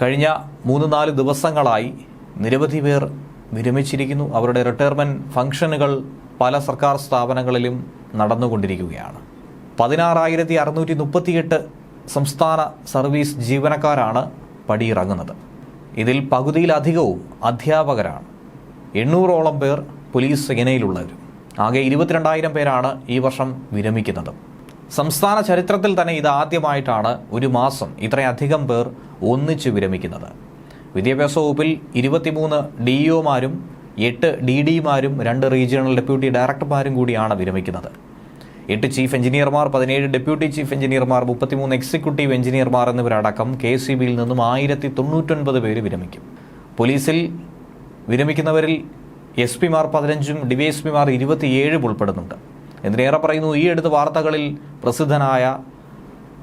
കഴിഞ്ഞ മൂന്ന് നാല് ദിവസങ്ങളായി നിരവധി പേർ വിരമിച്ചിരിക്കുന്നു. അവരുടെ റിട്ടയർമെന്റ് ഫംഗ്ഷനുകൾ പല സർക്കാർ സ്ഥാപനങ്ങളിലും നടന്നുകൊണ്ടിരിക്കുകയാണ്. പതിനാറായിരത്തി അറുന്നൂറ്റി മുപ്പത്തിയെട്ട് സംസ്ഥാന സർവീസ് ജീവനക്കാരാണ് പടിയിറങ്ങുന്നത്. ഇതിൽ പകുതിയിലധികവും അധ്യാപകരാണ്. എണ്ണൂറോളം പേർ പോലീസ് സേനയിലുള്ളവരും. ആകെ ഇരുപത്തിരണ്ടായിരം പേരാണ് ഈ വർഷം വിരമിക്കുന്നത്. സംസ്ഥാന ചരിത്രത്തിൽ തന്നെ ഇത് ആദ്യമായിട്ടാണ് ഒരു മാസം ഇത്രയധികം പേർ ഒന്നിച്ച് വിരമിക്കുന്നത്. വിദ്യാഭ്യാസ വകുപ്പിൽ ഇരുപത്തിമൂന്ന് ഡി ഇഒമാരും എട്ട് ഡി ഡിമാരും രണ്ട് റീജിയണൽ ഡെപ്യൂട്ടി ഡയറക്ടർമാരും കൂടിയാണ് വിരമിക്കുന്നത്. എട്ട് ചീഫ് എഞ്ചിനീയർമാർ പതിനേഴ് ഡെപ്യൂട്ടി ചീഫ് എഞ്ചിനീയർമാർ മുപ്പത്തിമൂന്ന് എക്സിക്യൂട്ടീവ് എഞ്ചിനീയർമാർ എന്നിവരടക്കം കെ സി ബിയിൽ നിന്നും ആയിരത്തി തൊണ്ണൂറ്റൊൻപത് പേര് വിരമിക്കും. പോലീസിൽ വിരമിക്കുന്നവരിൽ എസ് പിമാർ പതിനഞ്ചും ഡിവൈഎസ് പിമാർ ഇരുപത്തിയേഴും ഉൾപ്പെടുന്നുണ്ട്. എന്തിനേറെ പറയുന്നു ഈ അടുത്ത വാർത്തകളിൽ പ്രസിദ്ധനായ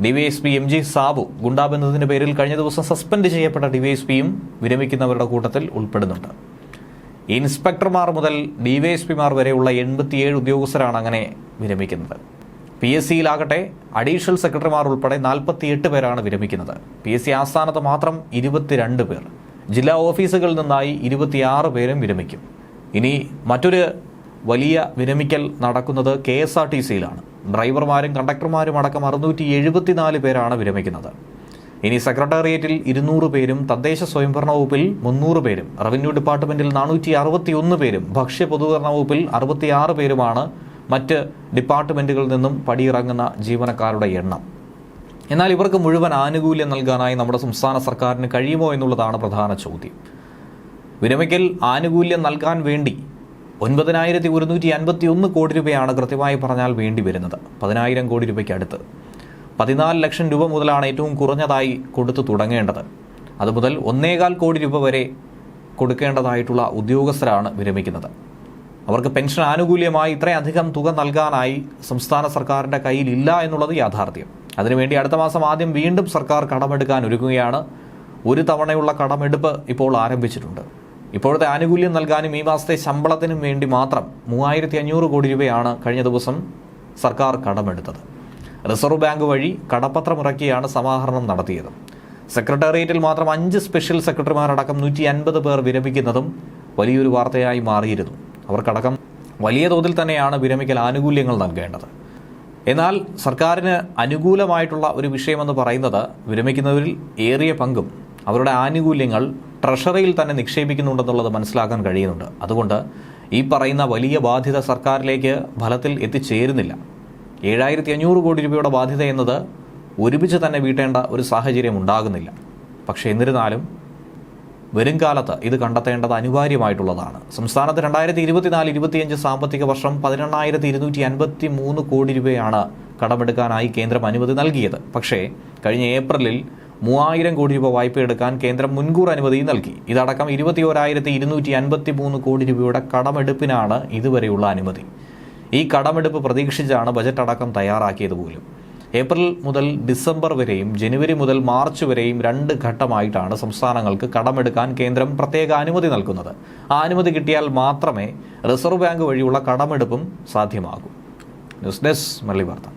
ഡിവൈഎസ്പി എം ജി സാബു ഗുണ്ടാബന്ധത്തിന്റെ പേരിൽ കഴിഞ്ഞ ദിവസം സസ്പെൻഡ് ചെയ്യപ്പെട്ട ഡിവൈഎസ്പിയും വിരമിക്കുന്നവരുടെ കൂട്ടത്തിൽ ഉൾപ്പെടുന്നുണ്ട്. ഇൻസ്പെക്ടർമാർ മുതൽ ഡിവൈഎസ്പിമാർ വരെയുള്ള എൺപത്തിയേഴ് ഉദ്യോഗസ്ഥരാണ് അങ്ങനെ വിരമിക്കുന്നത്. പി എസ് സിയിലാകട്ടെ അഡീഷണൽ സെക്രട്ടറിമാർ ഉൾപ്പെടെ നാൽപ്പത്തിയെട്ട് പേരാണ് വിരമിക്കുന്നത്. പി എസ് സി ആസ്ഥാനത്ത് മാത്രം ഇരുപത്തിരണ്ട് പേർ. ജില്ലാ ഓഫീസുകളിൽ നിന്നായി ഇരുപത്തിയാറ് പേരും വിരമിക്കും. ഇനി മറ്റൊരു വലിയ വിരമിക്കൽ നടക്കുന്നത് കെ എസ് ആർ ടി സിയിലാണ്. ഡ്രൈവർമാരും കണ്ടക്ടർമാരും അടക്കം അറുന്നൂറ്റി എഴുപത്തിനാല് പേരാണ് വിരമിക്കുന്നത്. ഇനി സെക്രട്ടേറിയറ്റിൽ ഇരുന്നൂറ് പേരും തദ്ദേശ സ്വയംഭരണ വകുപ്പിൽ മുന്നൂറ് പേരും റവന്യൂ ഡിപ്പാർട്ട്മെന്റിൽ നാനൂറ്റി അറുപത്തി ഒന്ന് പേരും ഭക്ഷ്യ പൊതുവരണ വകുപ്പിൽ അറുപത്തിയാറ് പേരുമാണ് മറ്റ് ഡിപ്പാർട്ട്മെന്റുകളിൽ നിന്നും പടിയിറങ്ങുന്ന ജീവനക്കാരുടെ എണ്ണം. എന്നാൽ ഇവർക്ക് മുഴുവൻ ആനുകൂല്യം നൽകാനായി നമ്മുടെ സംസ്ഥാന സർക്കാരിന് കഴിയുമോ എന്നുള്ളതാണ് പ്രധാന ചോദ്യം. വിരമിക്കൽ ആനുകൂല്യം നൽകാൻ വേണ്ടി ഒൻപതിനായിരത്തി ഒരുന്നൂറ്റി അൻപത്തി ഒന്ന് കോടി രൂപയാണ് കൃത്യമായി പറഞ്ഞാൽ വേണ്ടി വരുന്നത്. പതിനായിരം കോടി രൂപയ്ക്ക് അടുത്ത്. പതിനാല് ലക്ഷം രൂപ മുതലാണ് ഏറ്റവും കുറഞ്ഞതായി കൊടുത്തു തുടങ്ങേണ്ടത്. അതുമുതൽ ഒന്നേകാൽ കോടി രൂപ വരെ കൊടുക്കേണ്ടതായിട്ടുള്ള ഉദ്യോഗസ്ഥരാണ് വിരമിക്കുന്നത്. അവർക്ക് പെൻഷൻ ആനുകൂല്യമായി ഇത്രയധികം തുക നൽകാനായി സംസ്ഥാന സർക്കാരിന്റെ കയ്യിലില്ല എന്നുള്ളത് യാഥാർത്ഥ്യം. അതിനുവേണ്ടി അടുത്ത മാസം ആദ്യം വീണ്ടും സർക്കാർ കടമെടുക്കാൻ ഒരുങ്ങുകയാണ്. ഒരു തവണയുള്ള കടമെടുപ്പ് ഇപ്പോൾ ആരംഭിച്ചിട്ടുണ്ട്. ഇപ്പോഴത്തെ ആനുകൂല്യം നൽകാനും ഈ മാസത്തെ ശമ്പളത്തിനും വേണ്ടി മാത്രം മൂവായിരത്തി അഞ്ഞൂറ് കോടി രൂപയാണ് കഴിഞ്ഞ ദിവസം സർക്കാർ കടമെടുത്തത്. റിസർവ് ബാങ്ക് വഴി കടപ്പത്രമിറക്കിയാണ് സമാഹരണം നടത്തിയത്. സെക്രട്ടേറിയറ്റിൽ മാത്രം അഞ്ച് സ്പെഷ്യൽ സെക്രട്ടറിമാരടക്കം നൂറ്റി അൻപത് പേർ വിരമിക്കുന്നതും വലിയൊരു വാർത്തയായി മാറിയിരുന്നു. അവർക്കടക്കം വലിയ തോതിൽ തന്നെയാണ് വിരമിക്കൽ ആനുകൂല്യങ്ങൾ നൽകേണ്ടത്. എന്നാൽ സർക്കാരിന് അനുകൂലമായിട്ടുള്ള ഒരു വിഷയമെന്ന് പറയുന്നത് വിരമിക്കുന്നവരിൽ ഏറിയ പങ്കും അവരുടെ ആനുകൂല്യങ്ങൾ ട്രഷറിയിൽ തന്നെ നിക്ഷേപിക്കുന്നുണ്ടെന്നുള്ളത് മനസ്സിലാക്കാൻ കഴിയുന്നുണ്ട്. അതുകൊണ്ട് ഈ പറയുന്ന വലിയ ബാധ്യത സർക്കാരിലേക്ക് ഫലത്തിൽ എത്തിച്ചേരുന്നില്ല. ഏഴായിരത്തി അഞ്ഞൂറ് കോടി രൂപയുടെ ബാധ്യത എന്നത് ഒരുമിച്ച് തന്നെ വീട്ടേണ്ട ഒരു സാഹചര്യം ഉണ്ടാകുന്നില്ല. പക്ഷേ എന്നിരുന്നാലും വരും കാലത്ത് ഇത് കണ്ടെത്തേണ്ടത് അനിവാര്യമായിട്ടുള്ളതാണ്. സംസ്ഥാനത്ത് രണ്ടായിരത്തി ഇരുപത്തിനാല് ഇരുപത്തിയഞ്ച് സാമ്പത്തിക വർഷം പതിനെണ്ണായിരത്തി ഇരുന്നൂറ്റി അൻപത്തി മൂന്ന് കോടി രൂപയാണ് കടമെടുക്കാനായി കേന്ദ്രം അനുമതി നൽകിയത്. പക്ഷേ കഴിഞ്ഞ ഏപ്രിലിൽ മൂവായിരം കോടി രൂപ വായ്പ എടുക്കാൻ കേന്ദ്രം മുൻകൂർ അനുമതി നൽകി. ഇതടക്കം ഇരുപത്തിയോരായിരത്തി ഇരുന്നൂറ്റി അൻപത്തി മൂന്ന് കോടി രൂപയുടെ കടമെടുപ്പിനാണ് ഇതുവരെയുള്ള അനുമതി. ഈ കടമെടുപ്പ് പ്രതീക്ഷിച്ചാണ് ബജറ്റ് അടക്കം തയ്യാറാക്കിയത് പോലും. ഏപ്രിൽ മുതൽ ഡിസംബർ വരെയും ജനുവരി മുതൽ മാർച്ച് വരെയും രണ്ട് ഘട്ടമായിട്ടാണ് സംസ്ഥാനങ്ങൾക്ക് കടമെടുക്കാൻ കേന്ദ്രം പ്രത്യേക അനുമതി നൽകുന്നത്. ആ അനുമതി കിട്ടിയാൽ മാത്രമേ റിസർവ് ബാങ്ക് വഴിയുള്ള കടമെടുപ്പും സാധ്യമാകൂ. ന്യൂസ് ഡെസ്ക് മല്ലി വാർത്ത.